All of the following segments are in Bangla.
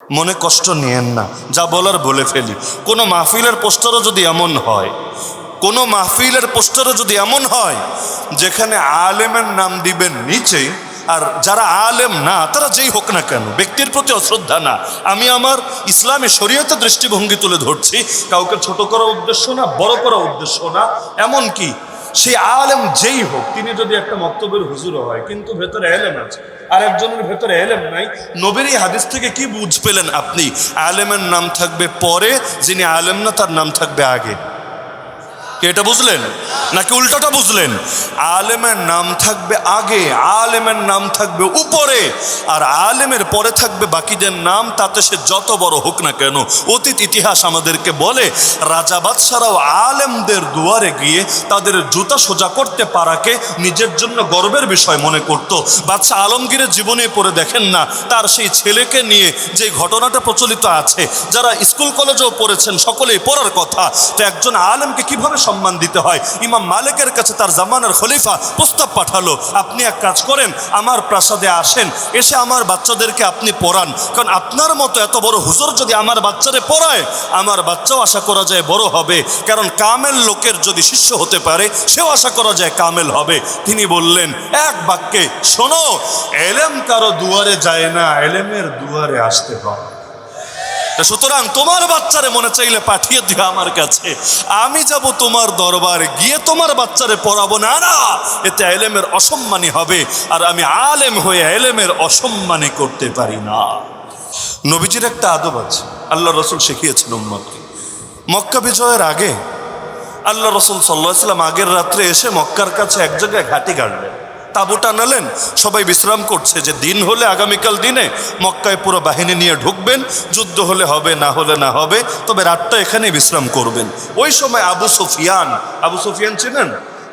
মনে কষ্ট নিয়েন না, যা বলার বলে ফেলি। কোনো মাহফিলের পোস্টারও যদি এমন হয়, কোনো মাহফিলের পোস্টারও যদি এমন হয়, যেখানে আলেমের নাম দিবেন নিচে আর যারা আলেম না, তারা যেই হোক না কেন, ব্যক্তির প্রতি অশ্রদ্ধা না। আমি আমার ইসলামী শরীয়তে দৃষ্টিভঙ্গি তুলে ধরছি, কাউকে ছোট করার উদ্দেশ্য না, বড় করার উদ্দেশ্য না এমন কি সেই আলেম যেই হোক, তিনি যদি একটা মক্তবের হুজুরও হয়, কিন্তু ভেতরে এলেম আছে। আর একজনের ভেতরে এলেম নাই। নবীর এই হাদিস থেকে কি বুঝ পেলেন আপনি? আলেমের নাম থাকবে পরে, যিনি আলেম না, তার নাম থাকবে আগে। কি এটা বুঝলেন? নাকি উল্টোটা বুঝলেন? আলেমের নাম থাকবে আগে, আলেমের নাম থাকবে উপরে, আর আলেমের পরে থাকবে বাকিদের নাম, তাতে সে যত বড় হোক না কেন, অতীত ইতিহাস আমাদেরকে বলে, রাজা বাদশারাও আলেমদের দুয়ারে গিয়ে তাদের জুতা সোজা করতে পারাকে নিজের জন্য গর্বের বিষয় মনে করত। বাদশাহ আলমগীরের জীবনে পড়ে দেখেন না, তার সেই ছেলেকে নিয়ে যে ঘটনাটা প্রচলিত আছে, যারা স্কুল কলেজেও পড়েছেন, সকলেই পড়ার কথা, তো একজন আলেমকে কীভাবে সম্মান দিতে হয়। ইমাম মালিকের কাছে তার জামানার খলিফা প্রস্তাব পাঠালো, আপনি এক কাজ করেন, আমার প্রাসাদে আসেন, এসে আমার বাচ্চাদেরকে আপনি পড়ান। কারণ আপনার মতো এত বড় হুজুর যদি আমার বাচ্চারে পড়ায়, আমার বাচ্চাও আশা করা যায় বড় হবে। কারণ কামেল লোকের যদি শিষ্য হতে পারে, সেও আশা করা যায় কামেল হবে। তিনি বললেন, এক বাক্যে, শোনো, এলেম কারও দুয়ারে যায় না, এলেমের দুয়ারে আসতে তা সুতরাং তোমার বাচ্চারে মনে চাইলে পাঠিয়ে দিও আমার কাছে। আমি যাব তোমার দরবারে, গিয়ে তোমার বাচ্চারে পড়াবো। না না, এতে এলেমের অসম্মানী হবে, আর আমি আলেম হয়ে এলেমের অসম্মানী করতে পারি না। নবীজির একটা আদব আছে আল্লাহ রসুল শিখিয়েছেন উম্মদকে মক্কা বিজয়ের আগে আল্লাহ রসুল সাল্লাহ সাল্লাম আগের রাত্রে এসে মক্কার কাছে এক জায়গায় ঘাটি গাড়লেন। তাঁবু নালেন। সবাই বিশ্রাম করছে যে দিন হলে আগামীকাল দিনে মক্কায় পুরো বাহিনী নিয়ে ঢুকবেন, যুদ্ধ হলে হবে, না হলে না হবে, তবে রাতটা এখানে বিশ্রাম করবেন। ওই সময় আবু সুফিয়ান আবু সুফিয়ান চিনেন?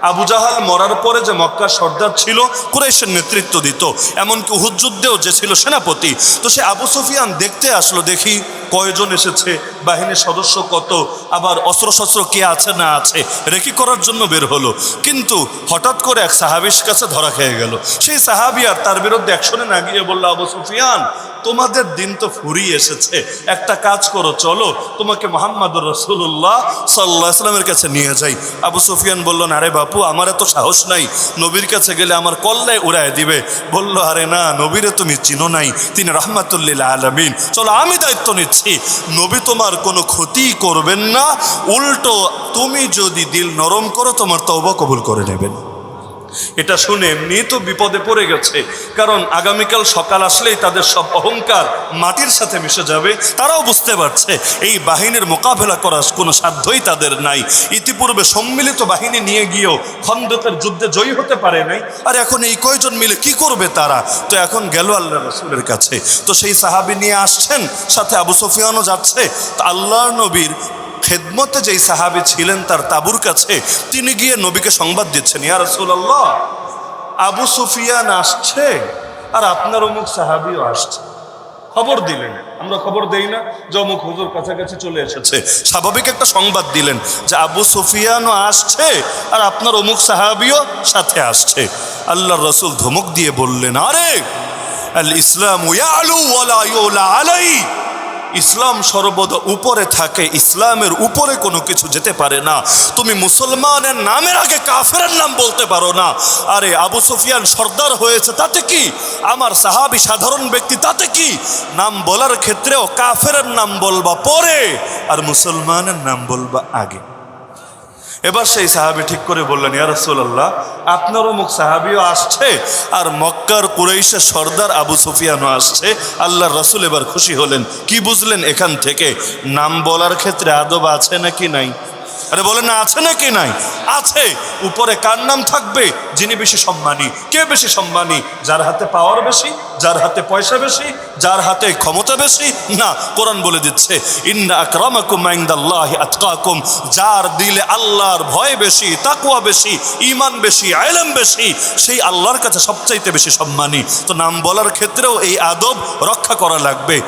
আবু জাহাল মরার পরে যে মক্কার সর্দার ছিল, কুরাইশের নেতৃত্ব দিত। এমনকি যুদ্ধেও যে ছিল সেনাপতি। তো সে আবু সুফিয়ান দেখতে আসলো, দেখি কয়জন এসেছে, বাহিনীর সদস্য কত, আবার অস্ত্রশস্ত্র কে আছে না আছে, রেকি করার জন্য বের হলো। কিন্তু হঠাৎ করে এক সাহাবির কাছে ধরা খেয়ে গেল। সেই সাহাবি আর তার বিরুদ্ধে অ্যাকশনে না গিয়ে বলল, আবু সুফিয়ান তোমাদের দিন তো ফুরিয়ে এসেছে। একটা কাজ করো, চলো তোমাকে মোহাম্মদ রসুল্লাহ সাল্লাহ ইসলামের কাছে নিয়ে যাই। আবু সুফিয়ান বলল, না আরে বাপু, আমার এত সাহস নাই। নবীর কাছে গেলে আমার কল্লায় উড়ায় দিবে। বলল, আরে না, নবীরে তুমি চিনো নাই। তিনি রহমাতুল্লিল আলমিন। চলো, আমি দায়িত্ব নিচ্ছি। নবী তোমার কোনো ক্ষতি করবেন না। উল্টো, তুমি যদি দিল নরম করো, তোমার তওবা কবুল করে নেবেন। এটা শুনে এমনি তো বিপদে পড়ে গেছে। কারণ আগামীকাল সকাল আসলেই তাদের সব অহংকার মাটির সাথে মিশে যাবে, তারাও বুঝতে পারছে। এই বাহিনীর মোকাবেলা করার কোনো সাধ্যই তাদের নাই। ইতিপূর্বে সম্মিলিত বাহিনী নিয়ে গিয়েও খন্দকের যুদ্ধে জয়ী হতে পারে নাই। আর এখন এই কয়জন মিলে কি করবে তারা? তো এখন গেল আল্লাহ রসুলের কাছে। তো সেই সাহাবি নিয়ে আসছেন, সাথে আবু সফিয়ানও যাচ্ছে। তো আল্লাহ নবীর খেদমতে যেই সাহাবি ছিলেন তার তাবুর কাছে, তিনি গিয়ে নবীকে সংবাদ দিচ্ছেন, ইয়া রাসূলুল্লাহ, আবু সুফিয়ান আসছে আর আপনার অমুক সাহাবিও আসছে। খবর দিলেন। আমরা খবর দেই না, যে অমুক হুজুর কাছাকাছি চলে এসেছে। স্বাভাবিক একটা সংবাদ দিলেন যে আবু সুফিয়ানও আসছে আর আপনার অমুক সাহাবিও সাথে আসছে। আল্লাহ রসুল ধমক দিয়ে বললেন, আরে আল ইসলাম আলাই। ইসলাম সর্বদা উপরে থাকে, ইসলামের উপরে কোনো কিছু যেতে পারে না। তুমি মুসলমানের নামের আগে কাফেরের নাম বলতে পারো না। আরে, আবু সুফিয়ান সর্দার হয়েছে তাতে কি? আমার সাহাবি সাধারণ ব্যক্তি তাতে কি? নাম বলার ক্ষেত্রেও কাফেরের নাম বলবা পরে, আর মুসলমানের নাম বলবা আগে। এবার সেই সাহাবি ঠিক করে বললেন, ইয়া রাসূলুল্লাহ, আপনারও মুখ সাহাবিও আসছে আর মক্কার কুরাইশের সর্দার আবু সুফিয়ানও আসছে। আল্লাহর রসুল এবার খুশি হলেন। কি বুঝলেন এখান থেকে? নাম বলার ক্ষেত্রে আদব আছে নাকি নাই? আরে বলেন না, আছে নাকি নাই? আছে। উপরে কার নাম থাকবে? যিনি বেশি সম্মানী। কে বেশি সম্মানী? যার হাতে পাওয়ার বেশি। যার হাতে পয়সা বেশি। যার হাতে ক্ষমতা বেশি? না। কোরআন বলে দিচ্ছে, ইন্না আকরামাকুম ইনদাল্লাহি আতকাকুম। যার দিলে আল্লাহর ভয় বেশি, তাকওয়া বেশি, ঈমান বেশি, ইলম বেশি, সেই আল্লাহর কাছে সবচাইতে বেশি সম্মানী। তো নাম বলার ক্ষেত্রেও এই আদব রক্ষা করা লাগবে।